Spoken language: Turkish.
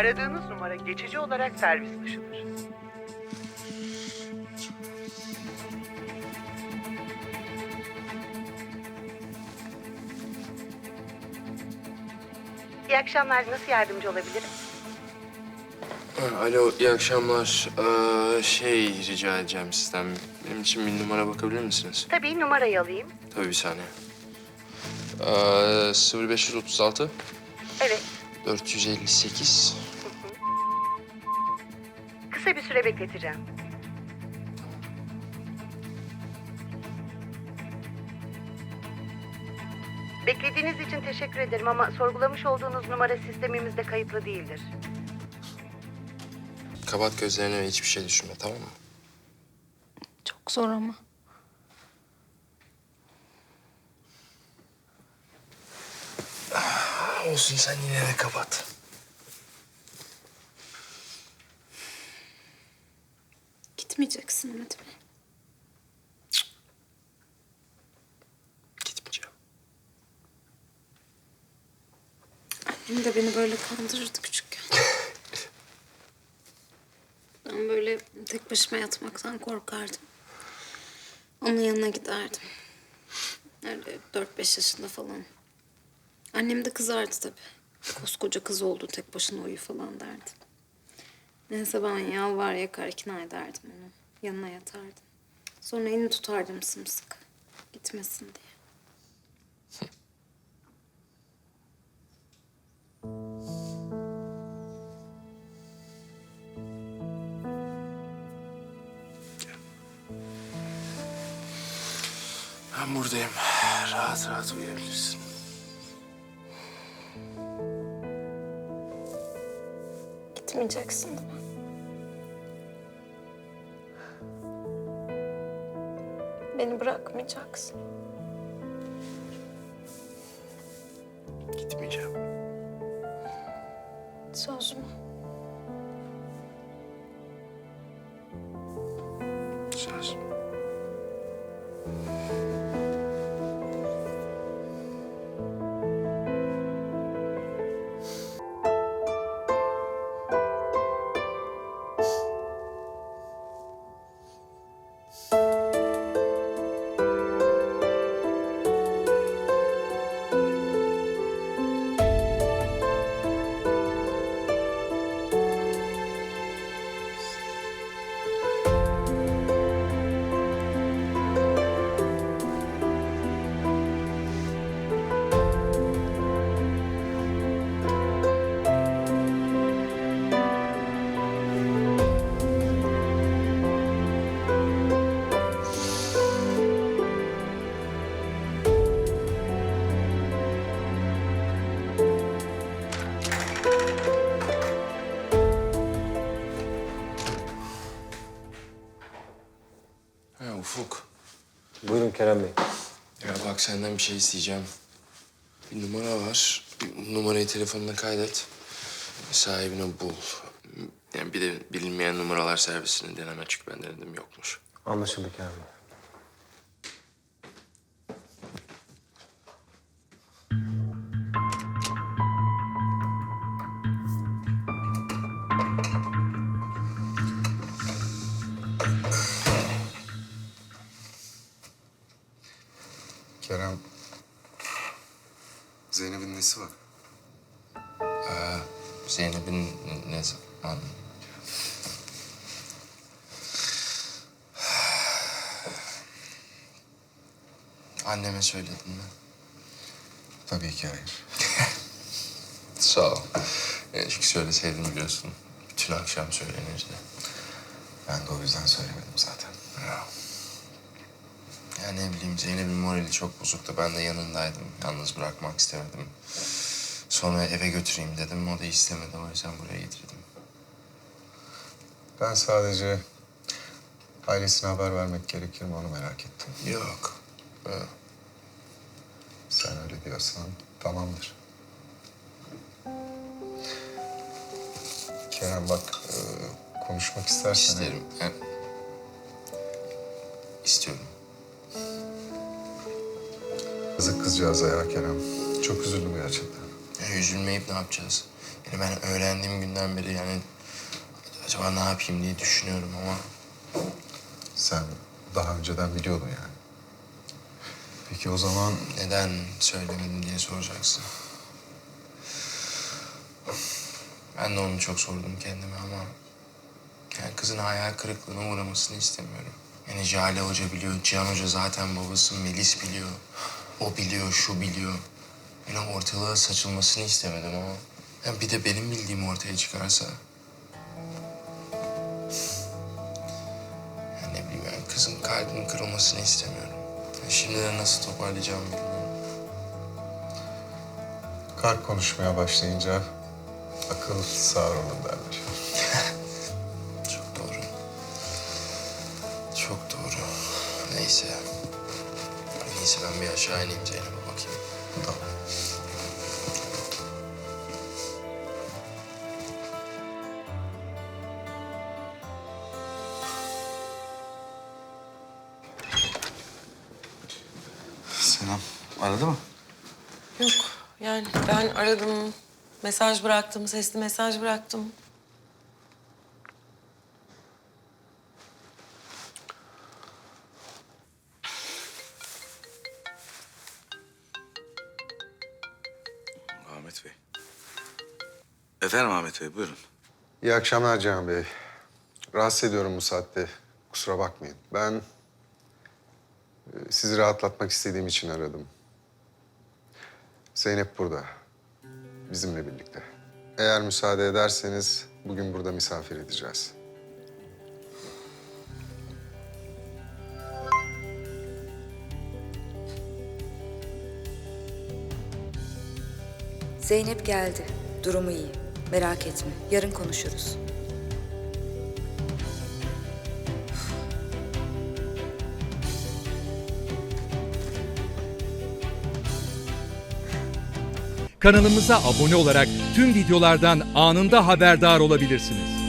Aradığınız numara geçici olarak servis dışıdır. İyi akşamlar. Nasıl yardımcı olabilirim? Ha, Alo, iyi akşamlar. Ee, şey rica edeceğim sizden. Benim için bir numara bakabilir misiniz? Tabii numarayı alayım. Tabii bir saniye. Ee, 0536 Evet. 458 Kısa bir süre bekleteceğim. Beklediğiniz için teşekkür ederim ama sorgulamış olduğunuz numara sistemimizde kayıtlı değildir. Kapat gözlerini ve hiçbir şey düşünme tamam mı? Çok zor ama. Olsun sen yine de kapat. Gitmeyeceksin Mehmet Bey. Gitmeyeceğim. Annem de beni böyle kandırırdı küçükken. ben böyle tek başıma yatmaktan korkardım. Onun yanına giderdim. Öyle dört beş yaşında falan. Annem de kızardı tabii. Koskoca kız oldu tek başına uyu falan derdi. Neyse ben yalvar yakar ikna ederdim onu. Yanına yatardım. Sonra elini tutardım sımsıkı. Gitmesin diye. Ben buradayım. Rahat rahat uyuyabilirsin. Gitmeyeceksin değil mi? Beni bırakmayacaksın. Ha, Ufuk. Buyurun Kerem Bey. Ya bak senden bir şey isteyeceğim. Bir numara var. Bir numarayı telefonuna kaydet. Sahibini bul. Yani bir de bilinmeyen numaralar servisini deneme çünkü ben denedim yokmuş. Anlaşıldı Kerem Bey. Kerem, Zeynep'in nesi var? Zeynep'in ne zaman? Anneme söyledin mi? Tabii ki hayır. Sağ ol. Çünkü söyleseydin biliyorsun. Bütün akşam söylenirdi. Ben de o yüzden söylemedim zaten. Ya. Ya ne bileyim Zeynep'in morali çok bozuktu. Ben de yanındaydım. Yalnız bırakmak istemedim. Sonra eve götüreyim dedim. O da istemedi. O yüzden buraya getirdim. Ben sadece ailesine haber vermek gerekir mi onu merak ettim. Yok. Ha. Sen öyle diyorsan tamamdır. Kerem bak, e, konuşmak istersen... İsterim. Ha. İstiyorum. Yazık kızcağıza ya Kerem. Çok üzüldüm gerçekten. Ya, üzülmeyip ne yapacağız? Yani ben öğrendiğim günden beri yani acaba ne yapayım diye düşünüyorum ama Sen daha önceden biliyordun yani. Peki o zaman neden söylemedin diye soracaksın. Ben de onu çok sordum kendime ama yani kızın hayal kırıklığına uğramasını istemiyorum. Yani Jale Hoca biliyor, Cihan Hoca zaten babası, Melis biliyor. O biliyor, şu biliyor. Yani ortalığa saçılmasını istemedim ama yani bir de benim bildiğim ortaya çıkarsa... Yani ne bileyim yani kızın kalbinin kırılmasını istemiyorum. Yani şimdiden nasıl toparlayacağımı bilmiyorum. kar konuşmaya başlayınca akıl sağır olur derler. Çok doğru. Çok doğru. Neyse. Neyse ben bir aşağı ineyim Zeynep'e bakayım. Tamam. Selam. Aradı mı? Yok yani ben aradım, mesaj bıraktım, sesli mesaj bıraktım. Efendim Ahmet Bey buyurun. İyi akşamlar Cihan Bey. Rahatsız ediyorum bu saatte. Kusura bakmayın. Ben e, sizi rahatlatmak istediğim için aradım. Zeynep burada. Bizimle birlikte. Eğer müsaade ederseniz bugün burada misafir edeceğiz. Zeynep geldi. Durumu iyi. Merak etme. Yarın konuşuruz. Kanalımıza abone olarak tüm videolardan anında haberdar olabilirsiniz.